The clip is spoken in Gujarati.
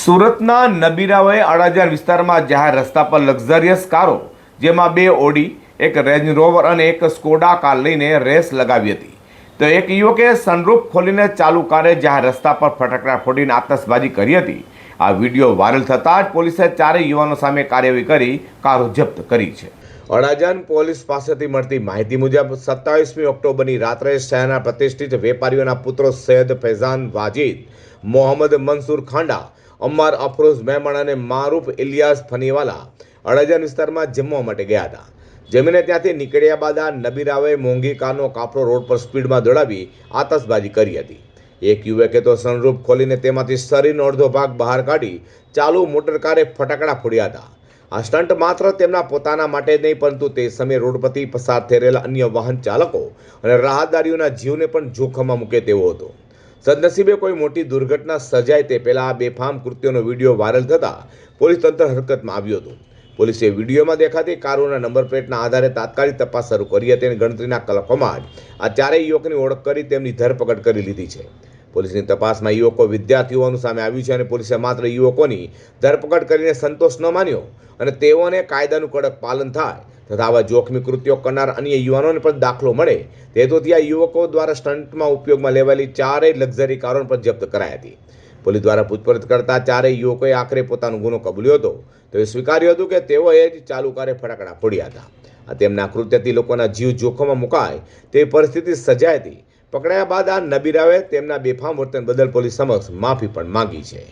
સુરતના નબીરાઓએ અડાજણ વિસ્તારમાં જાહેર રસ્તા પર લક્ઝરિયસ કારો, જેમાં બે ઓડી, એક રેન્જ રોવર અને એક સ્કોડા કાર લઈને રેસ લગાવી હતી. તો એક યુવકે સનરૂફ ખોલીને ચાલુ કારે જાહેર રસ્તા પર ફટાકડા ફોડીને આતશબાજી કરી હતી. આ વીડિયો વાયરલ થતાં જ પોલીસે ચારેય યુવાનો સામે કાર્યવાહી કરી, કારો જપ્ત કરી છે. અડાજણ પોલીસ પાસેથી મળતી માહિતી મુજબ, સત્તાવીસમી ઓક્ટોબરની રાત્રે શહેરના પ્રતિષ્ઠિત વેપારીઓના પુત્રો સૈયદ ફૈઝાન વાજીદ, મોહમ્મદ મંસૂર ખાંડા અમ્માર અફરોઝ મહેમણ અને મારૂફ ઇલિયાસ ફનીવાલા અડાજણ વિસ્તારમાં જમવા માટે ગયા હતા. જમીને ત્યાંથી નીકળ્યા બાદ આ નબીરાવે મોંઘી કારનો કાપરો રોડ પર સ્પીડમાં દોડાવી આતશબાજી કરી હતી. એક યુવકે તો સનરૂફ ખોલીને તેમાંથી શરીરનો અડધો ભાગ બહાર કાઢી ચાલુ મોટર કારે ફટાકડા ફોડ્યા હતા. આ સ્ટન્ટ માત્ર તેમના પોતાના માટે જ નહીં, પરંતુ તે સમયે રોડ પરથી પસાર થઈ રહેલા અન્ય વાહન ચાલકો અને રાહદારીઓના જીવને પણ જોખમમાં મૂકે તેવો હતો. સદનસીબે કોઈ મોટી દુર્ઘટના સર્જાય તે પહેલાં આ બેફામ કૃત્યોનો વીડિયો વાયરલ થતાં પોલીસ તંત્ર હરકતમાં આવ્યું હતું. પોલીસે વિડીયોમાં દેખાતી કારોના નંબર પ્લેટના આધારે તાત્કાલિક તપાસ શરૂ કરી હતી અને ગણતરીના કલાકોમાં જ આ ચારેય યુવકની ઓળખ કરી તેમની ધરપકડ કરી લીધી છે. પોલીસની તપાસમાં યુવકો વિદ્યાર્થીઓનું સામે આવ્યું છે અને પોલીસે માત્ર યુવકોની ધરપકડ કરીને સંતોષ ન માન્યો અને તેઓને કાયદાનું કડક પાલન થાય તથા આવા જોખમી કૃત્યો કરનાર અન્ય યુવાનોને પણ દાખલો મળે. તે હેતુથી આ યુવકો દ્વારા સ્ટન્ટમાં ઉપયોગમાં લેવાયેલી ચારેય લક્ઝરી કારો પણ જપ્ત કરાઈ હતી. પોલીસ દ્વારા પૂછપરછ કરતા ચારેય યુવકોએ આખરે પોતાનો ગુનો કબૂલ્યો હતો. તેઓએ સ્વીકાર્યું હતું કે તેઓએ જ ચાલુ કારે ફટાકડા ફોડ્યા હતા. આ તેમના કૃત્યથી લોકોના જીવ જોખમમાં મુકાય તેવી પરિસ્થિતિ સર્જાઈ હતી. પકડાયા બાદ આ નબીરાવે તેમના બેફામ વર્તન બદલ પોલીસ સમક્ષ માફી પણ માંગી છે.